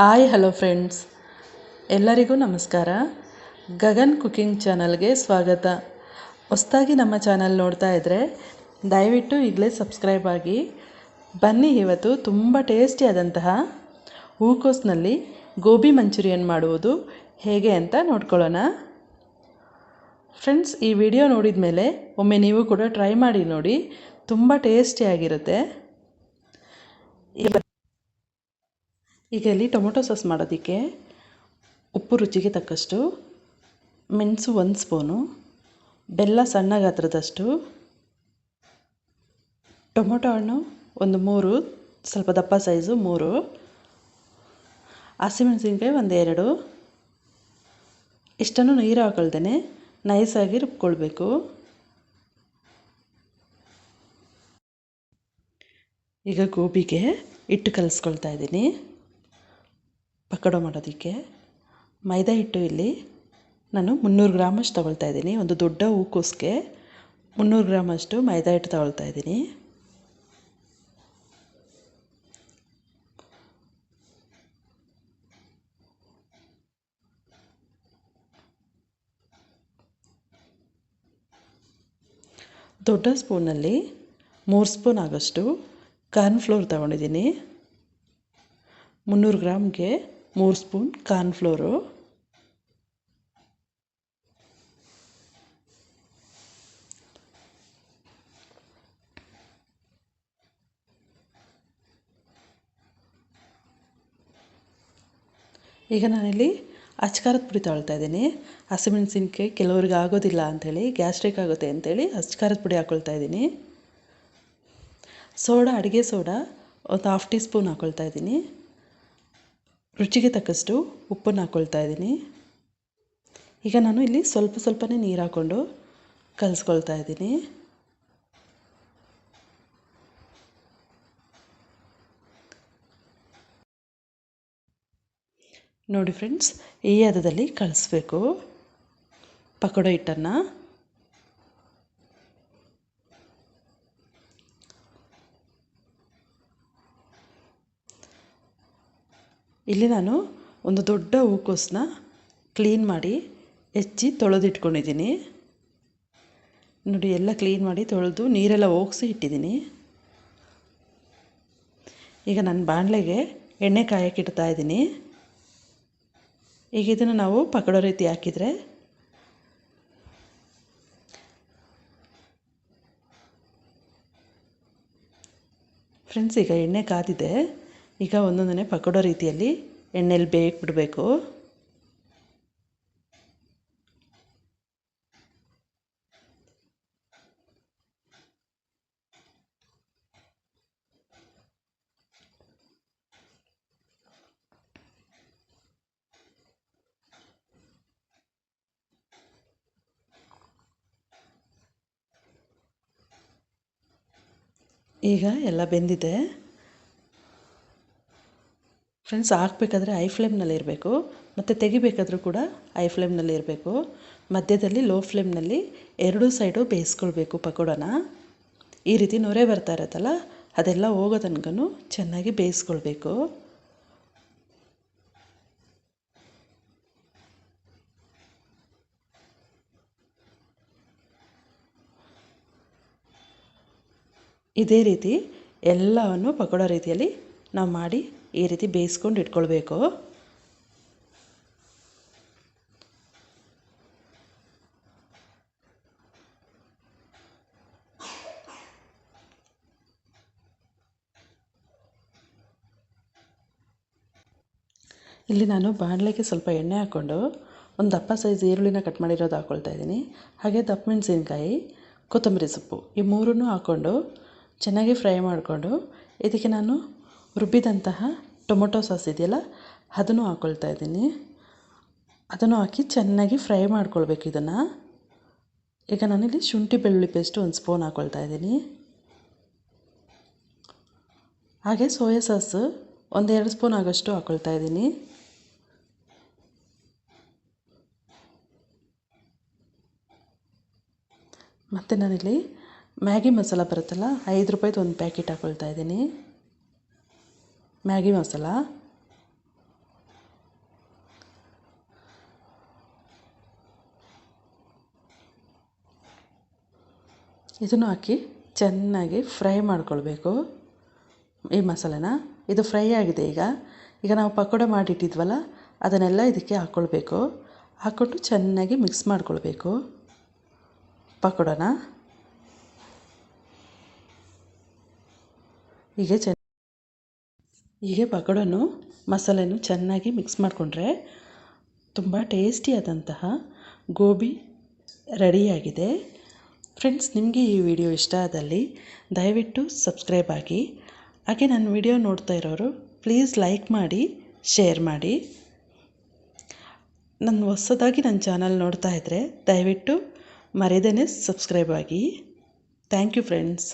Hi hello friends ಎಲ್ಲರಿಗೂ ನಮಸ್ಕಾರ. Gagan cooking ಚಾನಲ್ಗೆ ಸ್ವಾಗತ. ಹೊಸ್ದಾಗಿ ನಮ್ಮ ಚಾನಲ್ ನೋಡ್ತಾ ಇದ್ದರೆ ದಯವಿಟ್ಟು ಈಗಲೇ ಸಬ್ಸ್ಕ್ರೈಬ್ ಆಗಿ. ಬನ್ನಿ ಇವತ್ತು ತುಂಬ ಟೇಸ್ಟಿಯಾದಂತಹ ಹೂಕೋಸ್ನಲ್ಲಿ ಗೋಬಿ ಮಂಚೂರಿಯನ್ ಮಾಡುವುದು ಹೇಗೆ ಅಂತ ನೋಡ್ಕೊಳ್ಳೋಣ. ಫ್ರೆಂಡ್ಸ್ ಈ ವಿಡಿಯೋ ನೋಡಿದ ಮೇಲೆ ಒಮ್ಮೆ ನೀವು ಕೂಡ ಟ್ರೈ ಮಾಡಿ ನೋಡಿ. ತುಂಬ ಟೇಸ್ಟಿಯಾಗಿರುತ್ತೆ ಈಗ ಇಲ್ಲಿ ಟೊಮೊಟೊ ಸಾಸ್ ಮಾಡೋದಕ್ಕೆ ಉಪ್ಪು ರುಚಿಗೆ ತಕ್ಕಷ್ಟು ಮೆಣಸು ಒಂದು ಸ್ಪೂನು, ಬೆಲ್ಲ ಸಣ್ಣ ಗಾತ್ರದಷ್ಟು ಟೊಮೊಟೊ ಹಣ್ಣು ಒಂದು ಮೂರು, ಸ್ವಲ್ಪ ದಪ್ಪ ಸೈಜು ಮೂರು, ಹಸಿಮೆಣಸಿನ್ಕಾಯಿ ಒಂದು ಎರಡು. ಇಷ್ಟನ್ನು ನೀರು ಹಾಕೊಳ್ತೇನೆ ನೈಸಾಗಿ ರುಬ್ಕೊಳ್ಬೇಕು. ಈಗ ಗೋಬಿಗೆ ಹಿಟ್ಟು ಕಲಿಸ್ಕೊಳ್ತಾ ಇದ್ದೀನಿ. ಪಕೋಡ ಮಾಡೋದಕ್ಕೆ ಮೈದಾ ಹಿಟ್ಟು ಇಲ್ಲಿ ನಾನು ಮುನ್ನೂರು ಗ್ರಾಮಷ್ಟು ತೊಗೊಳ್ತಾ ಇದ್ದೀನಿ. ಒಂದು ದೊಡ್ಡ ಹೂಕೋಸ್ಗೆ ಮುನ್ನೂರು ಗ್ರಾಮಷ್ಟು ಮೈದಾ ಹಿಟ್ಟು ತಗೊಳ್ತಾ ಇದ್ದೀನಿ. ದೊಡ್ಡ ಸ್ಪೂನಲ್ಲಿ ಮೂರು ಸ್ಪೂನ್ ಆಗೋಷ್ಟು ಕಾರ್ನ್ಫ್ಲೋರ್ ತಗೊಂಡಿದ್ದೀನಿ. ಮುನ್ನೂರು ಗ್ರಾಮ್ಗೆ ಮೂರು ಸ್ಪೂನ್ ಕಾರ್ನ್ಫ್ಲೋರು ಈಗ ನಾನಿಲ್ಲಿ ಅಚ್ಕಾರದ ಪುಡಿ ತಗೊಳ್ತಾ ಇದ್ದೀನಿ. ಹಸಿಮೆಣಸಿನ್ಕಾಯಿ ಕೆಲವ್ರಿಗೆ ಆಗೋದಿಲ್ಲ ಅಂಥೇಳಿ, ಗ್ಯಾಸ್ಟ್ರಿಕ್ ಆಗುತ್ತೆ ಅಂಥೇಳಿ ಅಚ್ಕಾರದ ಪುಡಿ ಹಾಕ್ಕೊಳ್ತಾ ಇದ್ದೀನಿ. ಸೋಡಾ, ಅಡುಗೆ ಸೋಡಾ, ಒಂದು ಹಾಫ್ ಟೀ ಸ್ಪೂನ್ ಹಾಕ್ಕೊಳ್ತಾ ಇದ್ದೀನಿ. ರುಚಿಗೆ ತಕ್ಕಷ್ಟು ಉಪ್ಪನ್ನು ಹಾಕ್ಕೊಳ್ತಾ ಇದ್ದೀನಿ. ಈಗ ನಾನು ಇಲ್ಲಿ ಸ್ವಲ್ಪ ಸ್ವಲ್ಪನೇ ನೀರು ಹಾಕ್ಕೊಂಡು ಕಲಿಸ್ಕೊಳ್ತಾ ಇದ್ದೀನಿ. ನೋಡಿ ಫ್ರೆಂಡ್ಸ್, ಈ ಹದದಲ್ಲಿ ಕಳಿಸ್ಬೇಕು. ಪಕೋಡ ಹಿಟ್ಟನ್ನು ಇಲ್ಲಿ ನಾನು ಒಂದು ದೊಡ್ಡ ಹೂಕೋಸನ್ನ ಕ್ಲೀನ್ ಮಾಡಿ ಹೆಚ್ಚಿ ತೊಳೆದಿಟ್ಕೊಂಡಿದ್ದೀನಿ. ನೋಡಿ, ಎಲ್ಲ ಕ್ಲೀನ್ ಮಾಡಿ ತೊಳೆದು ನೀರೆಲ್ಲ ಹೋಗಿಸಿ ಇಟ್ಟಿದ್ದೀನಿ. ಈಗ ನನ್ನ ಬಾಣಲೆಗೆ ಎಣ್ಣೆ ಕಾಯಕ್ಕೆ ಇಡ್ತಾ ಇದ್ದೀನಿ. ಈಗ ಇದನ್ನು ನಾವು ಪಕಡೋ ರೀತಿ ಹಾಕಿದರೆ ಫ್ರೆಂಡ್ಸ್, ಈಗ ಎಣ್ಣೆ ಕಾದಿದೆ. ಈಗ ಒಂದೊಂದನೇ ಪಕೋಡೋ ರೀತಿಯಲ್ಲಿ ಎಣ್ಣೆಲಿ ಬೇಯಿಬಿಡಬೇಕು ಈಗ ಎಲ್ಲ ಬೆಂದಿದೆ. ಫ್ರೆಂಡ್ಸ್, ಹಾಕ್ಬೇಕಾದ್ರೆ ಐ ಫ್ಲೇಮ್ನಲ್ಲಿ ಇರಬೇಕು. ಮತ್ತು ತೆಗಿಬೇಕಾದ್ರೂ ಕೂಡ ಐ ಫ್ಲೇಮ್ನಲ್ಲಿ ಇರಬೇಕು. ಮಧ್ಯದಲ್ಲಿ ಲೋ ಫ್ಲೇಮ್ನಲ್ಲಿ ಎರಡೂ ಸೈಡು ಬೇಯಿಸ್ಕೊಳ್ಬೇಕು ಪಕೋಡನ. ಈ ರೀತಿ ನೊರೆ ಬರ್ತಾ ಇರುತ್ತಲ್ಲ, ಅದೆಲ್ಲ ಹೋಗೋ ತನಕ ಚೆನ್ನಾಗಿ ಬೇಯಿಸ್ಕೊಳ್ಬೇಕು. ಇದೇ ರೀತಿ ಎಲ್ಲವನ್ನು ಪಕೋಡ ರೀತಿಯಲ್ಲಿ ನಾವು ಮಾಡಿ ಈ ರೀತಿ ಬೇಯಿಸ್ಕೊಂಡು ಇಟ್ಕೊಳ್ಬೇಕು. ಇಲ್ಲಿ ನಾನು ಬಾಣಲೆಗೆ ಸ್ವಲ್ಪ ಎಣ್ಣೆ ಹಾಕ್ಕೊಂಡು ಒಂದು ದಪ್ಪ ಸೈಜ್ ಈರುಳ್ಳಿನ ಕಟ್ ಮಾಡಿರೋದು ಹಾಕ್ಕೊಳ್ತಾ ಇದ್ದೀನಿ. ಹಾಗೆ ದಪ್ಪ ಮೆಣಸಿನ್ಕಾಯಿ ಕೊತ್ತಂಬರಿ ಸೊಪ್ಪು, ಈ ಮೂರನ್ನು ಹಾಕ್ಕೊಂಡು ಚೆನ್ನಾಗಿ ಫ್ರೈ ಮಾಡಿಕೊಂಡು ಇದಕ್ಕೆ ನಾನು ರುಬ್ಬಿದಂತಹ ಟೊಮೊಟೊ ಸಾಸ್ ಇದೆಯಲ್ಲ, ಅದನ್ನು ಹಾಕ್ಕೊಳ್ತಾ ಇದ್ದೀನಿ. ಅದನ್ನು ಹಾಕಿ ಚೆನ್ನಾಗಿ ಫ್ರೈ ಮಾಡ್ಕೊಳ್ಬೇಕು ಇದನ್ನು. ಈಗ ನಾನಿಲ್ಲಿ ಶುಂಠಿ ಬೆಳ್ಳುಳ್ಳಿ ಪೇಸ್ಟು ಒಂದು ಸ್ಪೂನ್ ಹಾಕ್ಕೊಳ್ತಾ ಇದ್ದೀನಿ. ಹಾಗೆ ಸೋಯಾ ಸಾಸು ಒಂದೆರಡು ಸ್ಪೂನ್ ಆಗೋಷ್ಟು ಹಾಕ್ಕೊಳ್ತಾ ಇದ್ದೀನಿ. ಮತ್ತು ನಾನಿಲ್ಲಿ ಮ್ಯಾಗಿ ಮಸಾಲ ಬರುತ್ತಲ್ಲ, ಐದು ರೂಪಾಯ್ದು ಒಂದು ಪ್ಯಾಕೆಟ್ ಹಾಕ್ಕೊಳ್ತಾ ಇದ್ದೀನಿ. ಮ್ಯಾಗಿ ಮಸಾಲ. ಇದನ್ನು ಹಾಕಿ ಚೆನ್ನಾಗಿ ಫ್ರೈ ಮಾಡ್ಕೊಳ್ಬೇಕು ಈ ಮಸಾಲೆನ. ಇದು ಫ್ರೈ ಆಗಿದೆ ಈಗ. ಈಗ ನಾವು ಪಕೋಡ ಮಾಡಿಟ್ಟಿದ್ವಲ್ಲ, ಅದನ್ನೆಲ್ಲ ಇದಕ್ಕೆ ಹಾಕ್ಕೊಳ್ಬೇಕು ಹಾಕ್ಕೊಂಡು ಚೆನ್ನಾಗಿ ಮಿಕ್ಸ್ ಮಾಡ್ಕೊಳ್ಬೇಕು ಪಕೋಡನ. ಹೀಗೆ ಚೆನ್ನ ಹೀಗೆ ಬಗಡನ್ನು ಮಸಾಲೆನೂ ಚೆನ್ನಾಗಿ ಮಿಕ್ಸ್ ಮಾಡಿಕೊಂಡ್ರೆ ತುಂಬ ಟೇಸ್ಟಿಯಾದಂತಹ ಗೋಬಿ ರೆಡಿಯಾಗಿದೆ. ಫ್ರೆಂಡ್ಸ್, ನಿಮಗೆ ಈ ವಿಡಿಯೋ ಇಷ್ಟ ಆದಲ್ಲಿ ದಯವಿಟ್ಟು ಸಬ್ಸ್ಕ್ರೈಬ್ ಆಗಿ, ಹಾಗೆ ನನ್ನ ವಿಡಿಯೋ ನೋಡ್ತಾ ಇರೋರು ಪ್ಲೀಸ್ ಲೈಕ್ ಮಾಡಿ, ಶೇರ್ ಮಾಡಿ. ನನ್ನ ಹೊಸದಾಗಿ ನನ್ನ ಚಾನಲ್ ನೋಡ್ತಾ ಇದ್ದರೆ ದಯವಿಟ್ಟು ಮರೆಯದೇ ಸಬ್ಸ್ಕ್ರೈಬ್ ಆಗಿ. Thank you friends.